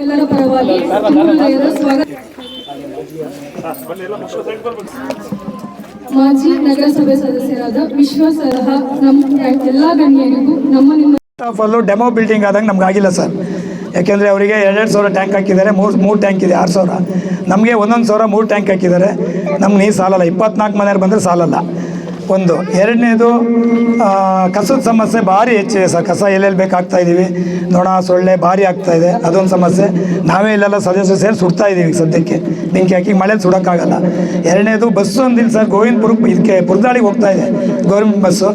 ಎಲ್ಲರ ಪರವಾಗಿ ಮಾಜಿ ನಗರಸಭೆ ಸದಸ್ಯರಾದ ವಿಶ್ವಾಸರ್ಹ ನಮ್ಮ ಎಲ್ಲ ಗಣ್ಯರಿಗೂ ನಮ್ಮ ನಿಮ್ಮ ಡೆಮೋ ಬಿಲ್ಡಿಂಗ್ ಆದಂಗೆ ನಮ್ಗೆ ಆಗಿಲ್ಲ ಸರ್. ಯಾಕೆಂದರೆ ಅವರಿಗೆ ಎರಡೆರಡು ಸಾವಿರ ಟ್ಯಾಂಕ್ ಹಾಕಿದ್ದಾರೆ, ಮೂರು ಮೂರು ಟ್ಯಾಂಕ್ ಇದೆ, ಆರು ಸಾವಿರ. ನಮಗೆ ಒಂದೊಂದು ಸಾವಿರ ಮೂರು ಟ್ಯಾಂಕ್ ಹಾಕಿದ್ದಾರೆ. ನಮ್ಗೆ ನೀರು ಸಾಲಲ್ಲ, ಇಪ್ಪತ್ನಾಲ್ಕು ಮನೆಯವ್ರು ಬಂದರೆ ಸಾಲಲ್ಲ. ಒಂದು. ಎರಡನೇದು ಕಸದ ಸಮಸ್ಯೆ ಭಾರಿ ಹೆಚ್ಚಿದೆ ಸರ್. ಕಸ ಎಲ್ಲೆಲ್ಲಿ ಬೇಕಾಗ್ತಾ ಇದ್ದೀವಿ. ನೊಣ ಸೊಳ್ಳೆ ಭಾರಿ ಆಗ್ತಾ ಇದೆ. ಅದೊಂದು ಸಮಸ್ಯೆ. ನಾವೇ ಇಲ್ಲೆಲ್ಲ ಸದಸ್ಯರು ಸೇರಿ ಸುಡ್ತಾ ಇದ್ದೀವಿ ಸದ್ಯಕ್ಕೆ. ಬೆಂಕಿ ಹಾಕಿ ಮಳೇಲಿ ಸುಡೋಕ್ಕಾಗಲ್ಲ. ಎರಡನೇದು ಬಸ್ಸು ಒಂದಿಲ್ಲ ಸರ್. ಗೋವಿಂದಪುರ, ಇದಕ್ಕೆ ಪುರದಾಳಿಗೆ ಹೋಗ್ತಾ ಇದೆ. ಗೌರ್ಮೆಂಟ್ ಬಸ್ಸು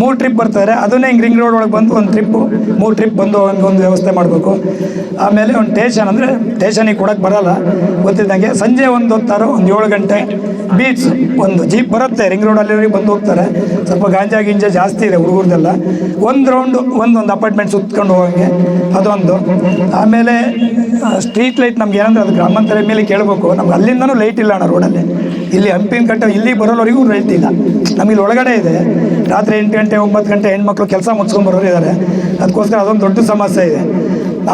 ಮೂರು ಟ್ರಿಪ್ ಬರ್ತಾರೆ ಅದನ್ನೇ ಹಿಂಗೆ ರಿಂಗ್ ರೋಡ್ ಒಳಗೆ ಬಂದು ಒಂದು ಟ್ರಿಪ್ಪು ಮೂರು ಟ್ರಿಪ್ ಬಂದು ಒಂದು ವ್ಯವಸ್ಥೆ ಮಾಡಬೇಕು. ಆಮೇಲೆ ಒಂದು ಟೇಷನ್ ಅಂದರೆ ಟೇಷನಿಗೆ ಕೊಡೋಕ್ಕೆ ಬರೋಲ್ಲ. ಗೊತ್ತಿದ್ದಂಗೆ ಸಂಜೆ ಒಂದು ಹೊತ್ತಾರೋ, ಒಂದು ಏಳು ಗಂಟೆ ಬೀಚ್ ಒಂದು. ಜೀಪ್ ಬರುತ್ತೆ. ರಿಂಗ್ ರೋಡಲ್ಲಿ ಬಂದು ಹೋಗ್ತಾರೆ. ಸ್ವಲ್ಪ ಗಾಂಜಾ ಗಿಂಜಾ ಜಾಸ್ತಿ ಇದೆ ಹುಡುಗರದೆಲ್ಲ. ಒಂದು ರೌಂಡು ಒಂದೊಂದು ಅಪಾರ್ಟ್ಮೆಂಟ್ ಸುತ್ಕೊಂಡು ಹೋಗಂಗೆ. ಅದೊಂದು. ಆಮೇಲೆ ಸ್ಟ್ರೀಟ್ ಲೈಟ್ ನಮ್ಗೆ ಏನಂದ್ರೆ ಅದು ಗ್ರಾಮಾಂತರ ಮೇಲೆ ಕೇಳಬೇಕು. ನಮ್ಗೆ ಅಲ್ಲಿಂದನೂ ಲೈಟ್ ಇಲ್ಲ ಅಣ್ಣ ರೋಡಲ್ಲಿ ಇಲ್ಲಿ ಹಂಪಿನ ಕಟ್ಟ ಇಲ್ಲಿ ಬರೋವರೆಗೂ ಲೈಟ್ ಇಲ್ಲ. ನಮಗೆ ಇಲ್ಲಿ ಒಳಗಡೆ ಇದೆ. ರಾತ್ರಿ ಎಂಟು ಗಂಟೆ ಒಂಬತ್ತು ಗಂಟೆ ಹೆಣ್ಮಕ್ಳು ಕೆಲಸ ಮುಗಿಸ್ಕೊಂಡು ಬರೋರು ಇದ್ದಾರೆ ಅದಕ್ಕೋಸ್ಕರ ಅದೊಂದು ದೊಡ್ಡ ಸಮಸ್ಯೆ ಇದೆ.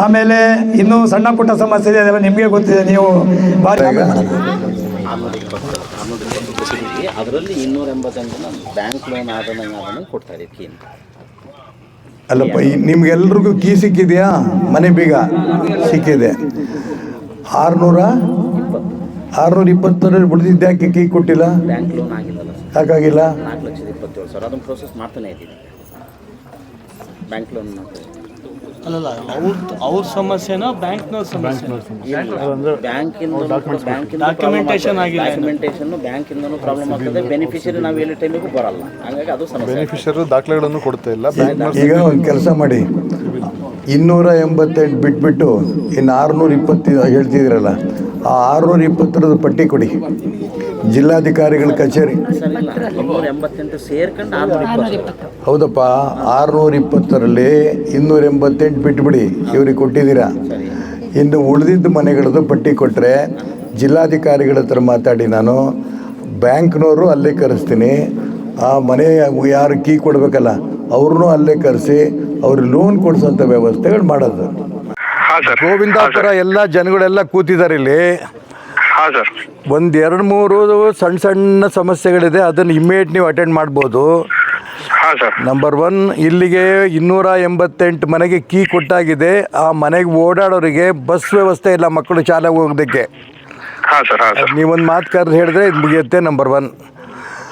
ಆಮೇಲೆ ಇನ್ನೂ ಸಣ್ಣ ಪುಟ್ಟ ಸಮಸ್ಯೆ ಇದೆ ಅದೆಲ್ಲ ನಿಮಗೆ ಗೊತ್ತಿದೆ. ನೀವು ಭಾರಿ ಆರುನೂರ ಇಪ್ಪತ್ತು ಆರುನೂರ ಇಪ್ಪತ್ತು ಕೊಟ್ಟಿದ್ದೀವಿ ಅದರಲ್ಲಿ ಇನ್ನೂರ ಎಂಬತ್ತೆಂಟು ಬ್ಯಾಂಕ್ ಲೋನ್ ಆದಂಗೆ ಅದನ್ನು ಕೊಡ್ತಾ ಇದೀವಿ ಕೀ ಅಂತ. ಅಲ್ಲಪ್ಪ ಈ ನಿಮ್ಗೆಲ್ರಿಗೂ ಕೀ ಸಿಕ್ಕಿದೆಯಾ? ಮನೆ ಬೀಗ ಸಿಕ್ಕಿದೆ. ಆರುನೂರ ಆರುನೂರ ಇಪ್ಪತ್ತರಲ್ಲಿ ಉಳಿದಿದ್ದ್ಯಾಕೆ ಕೀ ಕೊಟ್ಟಿಲ್ಲ? ಬ್ಯಾಂಕ್ ಲೋನ್ ಆಗಿಲ್ಲ ಹಾಗಾಗಿಲ್ಲ ಯಾಕಾಗಿಲ್ಲ? ನಾಲ್ಕು ಲಕ್ಷದ ಇಪ್ಪತ್ತೇಳು ಸಾವಿರ ಅದನ್ನು ಪ್ರೋಸೆಸ್ ಮಾಡ್ತಾನೆ ಇದ್ದೀವಿ ಬ್ಯಾಂಕ್ ಲೋನ್ ಅಲ್ಲಲ್ಲ ಅವ್ರ ಅವ್ರ ಸಮಸ್ಯೆನ ಬ್ಯಾಂಕ್ನವ್ರ ಸಮಸ್ಯೆ. ಆಗಿಲ್ಲ ಏನು? ಡಾಕ್ಯುಮೆಂಟೇಷನ್ ಬ್ಯಾಂಕಿಂದನೂ ಪ್ರಾಬ್ಲಮ್ ಆಗ್ತದೆ. ಬೆನಿಫಿಷರಿ ನಾವು ಹೇಳಿ ಟೈಮಿಗೂ ಬರಲ್ಲ. ಹಾಗಾಗಿ ಅದು ಸಮಸ್ಯೆ ಬೆನಿಫಿಷರ್ ದಾಖಲೆಗಳನ್ನು ಕೊಡ್ತಾ ಇಲ್ಲ. ಬ್ಯಾಂಕ್ ಈಗ ಒಂದು ಕೆಲಸ ಮಾಡಿ. ಇನ್ನೂರ ಎಂಬತ್ತೆಂಟು ಬಿಟ್ಬಿಟ್ಟು ಇನ್ನು ಆರುನೂರ ಇಪ್ಪತ್ತು ಹೇಳ್ತಿದ್ದೀರಲ್ಲ ಆ ಆರುನೂರ ಇಪ್ಪತ್ತರದ್ದು ಪಟ್ಟಿ ಕೊಡಿ. ಜಿಲ್ಲಾಧಿಕಾರಿಗಳ ಕಚೇರಿ. ಹೌದಪ್ಪ, ಆರುನೂರ ಇಪ್ಪತ್ತರಲ್ಲಿ ಇನ್ನೂರ ಎಂಬತ್ತೆಂಟು ಬಿಟ್ಬಿಡಿ, ಇವ್ರಿಗೆ ಕೊಟ್ಟಿದ್ದೀರಾ? ಇನ್ನು ಉಳಿದಿದ್ದ ಮನೆಗಳದ್ದು ಪಟ್ಟಿ ಕೊಟ್ಟರೆ ಜಿಲ್ಲಾಧಿಕಾರಿಗಳ ಹತ್ರ ಮಾತಾಡಿ ನಾನು. ಬ್ಯಾಂಕ್ನವರು ಅಲ್ಲೇ ಕರೆಸ್ತೀನಿ. ಆ ಮನೆ ಯಾರು ಕೀ ಕೊಡಬೇಕಲ್ಲ, ಅವ್ರನ್ನೂ ಅಲ್ಲೇ ಕರೆಸಿ, ಅವ್ರಿಗೆ ಲೋನ್ ಕೊಡಿಸೋಂಥ ವ್ಯವಸ್ಥೆಗಳು ಮಾಡೋದು. ಗೋವಿಂದಾಪುರ ಎಲ್ಲ ಜನಗಳೆಲ್ಲ ಕೂತಿದ್ದಾರೆ ಇಲ್ಲಿ. ಹಾ ಸರ್. ಒಂದು ಎರಡು ಮೂರು ಸಣ್ಣ ಸಣ್ಣ ಸಮಸ್ಯೆಗಳಿದೆ ಅದನ್ನು ಇಮ್ಮಿಡಿಯೇಟ್ ನೀವು ಅಟೆಂಡ್ ಮಾಡ್ಬೋದು. ಹಾಂ ಸರ್. ನಂಬರ್ ಒನ್ ಇಲ್ಲಿಗೆ ಇನ್ನೂರ ಎಂಬತ್ತೆಂಟು ಮನೆಗೆ ಕೀ ಕೊಟ್ಟಾಗಿದೆ. ಆ ಮನೆಗೆ ಓಡಾಡೋರಿಗೆ ಬಸ್ ವ್ಯವಸ್ಥೆ ಇಲ್ಲ ಮಕ್ಕಳು ಶಾಲೆಗೆ ಹೋಗೋದಕ್ಕೆ ಹಾಂ ಸರ್ ಹಾಂ ಸರ್. ನೀವೊಂದು ಮಾತು ಕರೆದು ಹೇಳಿದ್ರೆ ಇದು ಮುಗಿಯುತ್ತೆ ನಂಬರ್ ಒನ್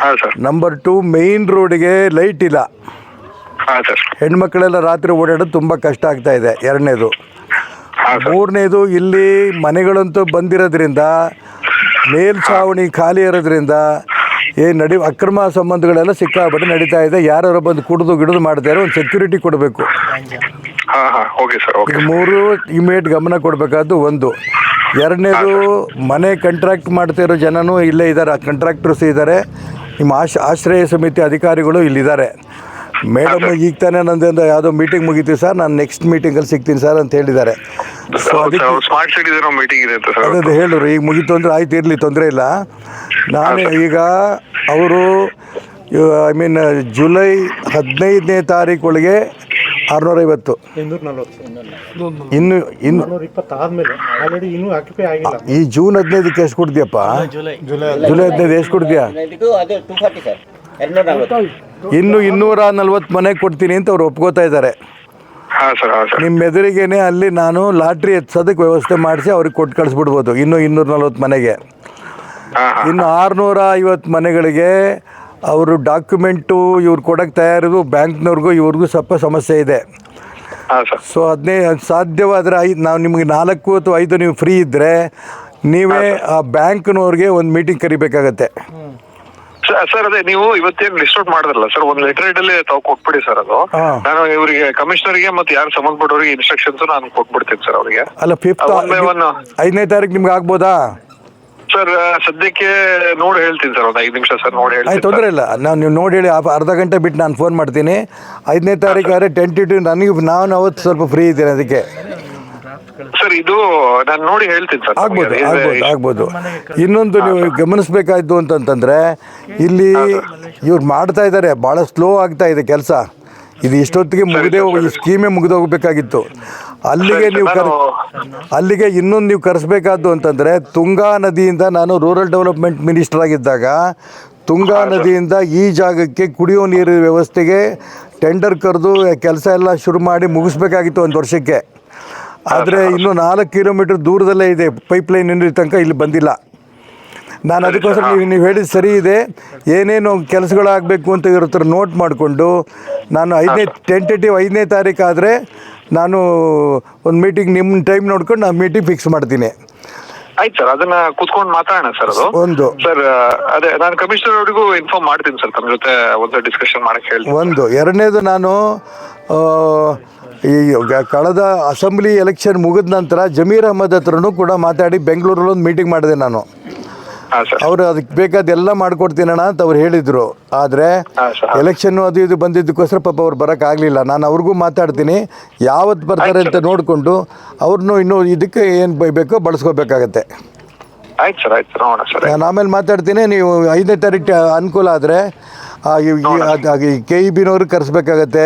ಹಾಂ ಸರ್. ನಂಬರ್ ಟು ಮೇಯ್ನ್ ರೋಡಿಗೆ ಲೈಟ್ ಇಲ್ಲ. ಹಾ ಸರ್. ಹೆಣ್ಮಕ್ಳೆಲ್ಲ ರಾತ್ರಿ ಓಡಾಡೋದು ತುಂಬ ಕಷ್ಟ ಆಗ್ತಾ ಇದೆ. ಎರಡನೇದು. ಸರ್ ಮೂರನೇದು ಇಲ್ಲಿ ಮನೆಗಳಂತೂ ಬಂದಿರೋದ್ರಿಂದ ಮೇಲ್ಛಾವಣಿ ಖಾಲಿ ಇರೋದ್ರಿಂದ ಏ ನಡಿ ಅಕ್ರಮ ಸಂಬಂಧಗಳೆಲ್ಲ ಸಿಕ್ಕಾಪಟ್ಟೆ ನಡೀತಾ ಇದೆ. ಯಾರು ಬಂದು ಕುಡಿದು ಗಿಡದು ಮಾಡ್ತಾರೆ ಒಂದು ಸೆಕ್ಯೂರಿಟಿ ಕೊಡಬೇಕು. ಮೂರು ಇಮಿಡಿಯೇಟ್ ಗಮನ ಕೊಡಬೇಕಾದ್ದು ಒಂದು. ಎರಡನೇದು ಮನೆ ಕಂಟ್ರಾಕ್ಟ್ ಮಾಡ್ತಾ ಇರೋ ಜನನೂ ಇಲ್ಲೇ ಇದ್ದಾರೆ. ಕಂಟ್ರಾಕ್ಟರ್ಸ್ ಇದ್ದಾರೆ. ನಿಮ್ಮ ಆಶ ಆಶ್ರಯ ಸಮಿತಿ ಅಧಿಕಾರಿಗಳು ಇಲ್ಲಿದ್ದಾರೆ. ಮೇಡಮ್ ಈಗ ತಾನೇ ನಂದೊಂದು ಯಾವುದೋ ಮೀಟಿಂಗ್ ಮುಗಿತಿ ಸರ್ ನಾನು ನೆಕ್ಸ್ಟ್ ಮೀಟಿಂಗಲ್ಲಿ ಸಿಗ್ತೀನಿ ಸರ್ ಅಂತ ಹೇಳಿದ್ದಾರೆ. ಸೊ ಅದಕ್ಕೆ ಸ್ಮಾರ್ಟ್ ಸಿಟಿ ಮೀಟಿಂಗ್ ಇದೆ ಅಂತ ಸರ್ ಅದೇ ಹೇಳಿದ್ರು ಈಗ ಮುಗೀತು ಅಂದರೆ ಆಯ್ತು ಇರಲಿ ತೊಂದರೆ ಇಲ್ಲ. ನಾನು ಈಗ ಅವರು ಐ ಮೀನ್ ಜುಲೈ ಹದಿನೈದನೇ ತಾರೀಕೊಳಗೆ ಆರುನೂರೈವತ್ತು. ಇನ್ನು ಇನ್ನು ಈ ಜೂನ್ ಹದಿನೈದಕ್ಕೆ ಎಷ್ಟು ಕೊಡ್ತೀಯಪ್ಪ? ಜುಲೈ ಹದಿನೈದು ಎಷ್ಟು ಕೊಡ್ತೀಯಾ? ಇನ್ನು ಇನ್ನೂರ ನಲ್ವತ್ತು ಮನೆ ಕೊಡ್ತೀನಿ ಅಂತ ಅವ್ರು ಒಪ್ಕೋತಾ ಇದ್ದಾರೆ. ಹಾಂ ಸರ್ ಹಾಂ ಸರ್. ನಿಮ್ಮ ಎದುರಿಗೇನೆ ಅಲ್ಲಿ ನಾನು ಲಾಟ್ರಿ ಎತ್ಸೋದಕ್ಕೆ ವ್ಯವಸ್ಥೆ ಮಾಡಿಸಿ ಅವ್ರಿಗೆ ಕೊಟ್ಟು ಕಳಿಸ್ಬಿಡ್ಬೋದು ಇನ್ನು ಇನ್ನೂರ ನಲ್ವತ್ತು ಮನೆಗೆ. ಹಾಂ ಹಾಂ. ಇನ್ನು ಆರುನೂರ ಐವತ್ತು ಮನೆಗಳಿಗೆ ಅವರು ಡಾಕ್ಯುಮೆಂಟು ಇವ್ರು ಕೊಡೋಕ್ಕೆ ತಯಾರಿದು ಬ್ಯಾಂಕ್ನವ್ರಿಗೂ ಇವ್ರಿಗೂ ಸ್ವಲ್ಪ ಸಮಸ್ಯೆ ಇದೆ. ಹಾಂ ಸರ್. ಸೊ ಅದನ್ನೇ ಸಾಧ್ಯವಾದರೆ ಐದು ನಾವು ನಿಮಗೆ ನಾಲ್ಕು ಅಥವಾ ಐದು ನೀವು ಫ್ರೀ ಇದ್ದರೆ ನೀವೇ ಆ ಬ್ಯಾಂಕ್ನವ್ರಿಗೆ ಒಂದು ಮೀಟಿಂಗ್ ಕರಿಬೇಕಾಗತ್ತೆ. ಸರ್ ಅದೇ ನೀವು ಇವತ್ತೇನು ಲಿಸ್ಟ್ ಔಟ್ ಮಾಡಿದ್ರಲ್ಲ ಸರ್ ಒಂದು ಲೆಟರ್ ಅಲ್ಲಿ ತಾವು ಕೊಟ್ಬಿಡಿ ಸರ್ ಅದು. ಹಾ. ನಾನು ಇವರಿಗೆ ಕಮಿಷನರ್ಗೆ ಮತ್ತೆ ಯಾರು ಸಂಬಂಧಪಟ್ಟವರಿಗೆ ಇನ್ಸ್ಟ್ರಕ್ಷನ್ಸ್ ನಾನು ಕೊಟ್ಬಿಡ್ತೀನಿ ಸರ್ ಅವರಿಗೆ. ಅಲ್ಲ ಫಿಫ್ತ್ ಐದನೇ ತಾರೀಕು ನಿಮ್ಗೆ ಆಗ್ಬೋದಾ? ಸರ್ ಸದ್ಯಕ್ಕೆ ನೋಡಿ ಹೇಳ್ತೀನಿ ಸರ್ ಒಂದು ಐದು ನಿಮಿಷ ಸರ್ ನೋಡಿ ಹೇಳಿ ಹೇಳ್ತೀನಿ ತೊಂದರೆ ಇಲ್ಲ. ನಾನು ನೀವು ನೋಡಿ ಹೇಳಿ ಆ- ಅರ್ಧ ಗಂಟೆ ಬಿಟ್ಟು ನಾನು ಫೋನ್ ಮಾಡ್ತೀನಿ. ಐದನೇ ತಾರೀಕು ಆದರೆ ಟೆಂಟಿಟಿವ್ ನನಗೆ ನಾನು ಅವತ್ತು ಸ್ವಲ್ಪ ಫ್ರೀ ಇದ್ದೀನಿ ಅದಕ್ಕೆ. ಸರ್ ಇದು ನಾನು ನೋಡಿ ಹೇಳ್ತೀನಿ ಸರ್ ಆಗ್ಬೋದು ಆಗ್ಬೋದು ಆಗ್ಬೋದು. ಇನ್ನೊಂದು ನೀವು ಗಮನಿಸ್ಬೇಕಾಯ್ತು ಅಂತಂತಂದ್ರೆ ಇಲ್ಲಿ ಇವ್ರು ಮಾಡ್ತಾ ಇದ್ದಾರೆ ಭಾಳ ಸ್ಲೋ ಆಗ್ತಾ ಇದೆ ಕೆಲಸ. ಇದು ಇಷ್ಟೊತ್ತಿಗೆ ಮುಗಿದೇ ಹೋಗಿ ಈ ಸ್ಕೀಮೇ ಮುಗಿದು ಹೋಗಬೇಕಾಗಿತ್ತು. ಅಲ್ಲಿಗೆ ನೀವು ಕರ್ ಅಲ್ಲಿಗೆ ಇನ್ನೊಂದು ನೀವು ಕರೆಸ್ಬೇಕಾದ್ದು ಅಂತಂದರೆ ತುಂಗಾ ನದಿಯಿಂದ ನಾನು ರೂರಲ್ ಡೆವಲಪ್ಮೆಂಟ್ ಮಿನಿಸ್ಟರ್ ಆಗಿದ್ದಾಗ ತುಂಗಾ ನದಿಯಿಂದ ಈ ಜಾಗಕ್ಕೆ ಕುಡಿಯೋ ನೀರು ವ್ಯವಸ್ಥೆಗೆ ಟೆಂಡರ್ ಕರೆದು ಕೆಲಸ ಎಲ್ಲ ಶುರು ಮಾಡಿ ಮುಗಿಸ್ಬೇಕಾಗಿತ್ತು ಒಂದು ವರ್ಷಕ್ಕೆ. ಆದರೆ ಇನ್ನು ನಾಲ್ಕು ಕಿಲೋಮೀಟರ್ ದೂರದಲ್ಲೇ ಇದೆ ಪೈಪ್ ಲೈನ್ ಇನ್ನೂ ತನಕ ಇಲ್ಲಿ ಬಂದಿಲ್ಲ. ನಾನು ಅದಕ್ಕೋಸ್ಕರ ನೀವು ನೀವು ಹೇಳಿದ ಸರಿ ಇದೆ. ಏನೇನು ಕೆಲಸಗಳಾಗಬೇಕು ಅಂತ ಇವ್ರ ಹತ್ರ ನೋಟ್ ಮಾಡಿಕೊಂಡು ನಾನು ಐದನೇ ಟೆಂಟೇಟಿವ್ ಐದನೇ ತಾರೀಕು ಆದರೆ ನಾನು ಒಂದು ಮೀಟಿಂಗ್ ನಿಮ್ಮ ಟೈಮ್ ನೋಡ್ಕೊಂಡು ನಾನು ಮೀಟಿಂಗ್ ಫಿಕ್ಸ್ ಮಾಡ್ತೀನಿ. ಆಯ್ತು ಸರ್ ಅದನ್ನ ಕುತ್ಕೊಂಡು ಮಾತಾಡೋಣ ಸರ್ ಅದು. ಒಂದು. ಸರ್ ಅದೇ ನಾನು ಕಮಿಷನರ್ ಅವರಿಗೂ ಇನ್ಫಾರ್ಮ್ ಮಾಡ್ತೀನಿ ಸರ್ ತಮ್ಮ ಜೊತೆ ಒಂದು ಡಿಸ್ಕಷನ್ ಮಾಡಕ್ಕೆ ಹೇಳ್ತೀನಿ. ಒಂದು. ಎರಡನೇದು ನಾನು ಈ ಕಳೆದ ಅಸೆಂಬ್ಲಿ ಎಲೆಕ್ಷನ್ ಮುಗಿದ ನಂತರ ಜಮೀರ್ ಅಹಮದ್ ಹತ್ರನೂ ಕೂಡ ಮಾತಾಡಿ ಬೆಂಗಳೂರಲ್ಲಿ ಒಂದು ಮೀಟಿಂಗ್ ಮಾಡಿದೆ ನಾನು. ಅವರು ಅದಕ್ಕೆ ಬೇಕಾದೆಲ್ಲ ಮಾಡ್ಕೊಡ್ತೀನಣ್ಣ ಅಂತ ಅವ್ರು ಹೇಳಿದರು. ಆದರೆ. ಎಲೆಕ್ಷನ್ನು ಅದು ಇದು ಬಂದಿದ್ದಕ್ಕೋಸ್ಕರ ಪಾಪ ಅವ್ರು ಬರೋಕ್ಕಾಗಲಿಲ್ಲ ನಾನು ಅವ್ರಿಗೂ ಮಾತಾಡ್ತೀನಿ. ಯಾವತ್ತು ಬರ್ತಾರೆ ಅಂತ ನೋಡಿಕೊಂಡು ಅವ್ರನ್ನೂ ಇನ್ನೂ ಇದಕ್ಕೆ ಏನು ಬೇಕೋ ಬಳಸ್ಕೋಬೇಕಾಗತ್ತೆ. ಆಯ್ತು ಸರ್ ಆಯ್ತು ಸರ್. ಸರ್. ನಾನು ಆಮೇಲೆ ಮಾತಾಡ್ತೀನಿ. ನೀವು ಐದನೇ ತಾರೀಕು ಅನುಕೂಲ ಆದರೆ ಕೆ ಇ ಬಿನವ್ರಿಗೆ ಕರೆಸ್ಬೇಕಾಗತ್ತೆ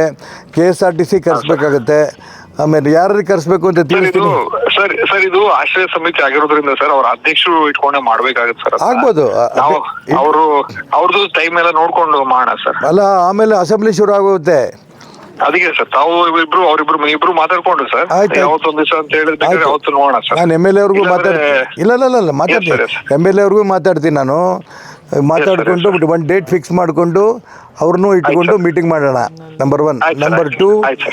K S R T C ಕರೆಸ್ಬೇಕಾಗತ್ತೆ ಆಮೇಲೆ ಯಾರಿಗೆ ಕರೆಸ್ಬೇಕು ಅಂತ ತಿಳಿಸ್ತೀನಿ. ಸರ್ ಸರ್ ಇದು ಆಶ್ರಯ ಸಮಿತಿ ಆಗಿರೋದ್ರಿಂದ ಸರ್ ಅವ್ರ ಅಧ್ಯಕ್ಷರು ಇಟ್ಕೊಂಡೆ ಮಾಡ್ಬೇಕಾಗತ್ತೆ ಸರ್. ಆಗ್ಬೋದು. ಅವರು ಅವ್ರದ್ದು ಟೈಮ್ ಎಲ್ಲ ನೋಡ್ಕೊಂಡು ಮಾಡೋಣ ಸರ್. ಅಲ್ಲ ಆಮೇಲೆ ಅಸೆಂಬ್ಲಿ ಶುರು ಆಗುತ್ತೆ. ಅದಕ್ಕೆ ಸರ್ ತಾವು ಇಬ್ರು ಅವರಿಬ್ರು ಇಬ್ರು ಮಾತಾಡ್ಕೊಂಡು ಸರ್. ಆಯ್ತು, ಆಯ್ತು. ದಿವಸ ಅಂತ ಹೇಳಿದ್ರೆ ಅವತ್ತು ಯಾವತ್ತು ನೋಡೋಣ ಸರ್. ನಾನು ಎಂ ಎಲ್ ಎ ಅವ್ರಿಗೂ ಮಾತಾಡ್ತೀನಿ. ಇಲ್ಲ ಇಲ್ಲ ಇಲ್ಲ, ಮಾತಾಡ್ತೀನಿ. ಎಂ ಎಲ್ ಎ ಅವ್ರಿಗೂ ಮಾತಾಡ್ತೀನಿ ನಾನು. ಮಾತಾಡಿಕೊಂಡು ಒಂದು ಡೇಟ್ ಫಿಕ್ಸ್ ಮಾಡಿಕೊಂಡು ಅವ್ರನ್ನೂ ಇಟ್ಕೊಂಡು ಮೀಟಿಂಗ್ ಮಾಡೋಣ. ನಂಬರ್ ಒನ್ ನಂಬರ್ ಟೂ ಆಯ್ತು.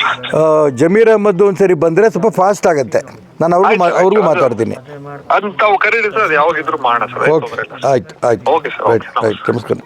ಜಮೀರ್ ಅಹಮದ್ ಒಂದ್ಸರಿ ಬಂದರೆ ಸ್ವಲ್ಪ ಫಾಸ್ಟ್ ಆಗುತ್ತೆ. ನಾನು ಅವ್ರಿಗೂ ಅವ್ರಿಗೂ ಮಾತಾಡ್ತೀನಿ. ಆಯ್ತು ಆಯ್ತು ಆಯ್ತು. ರೈಟ್ ರೈಟ್ ನಮಸ್ಕಾರ.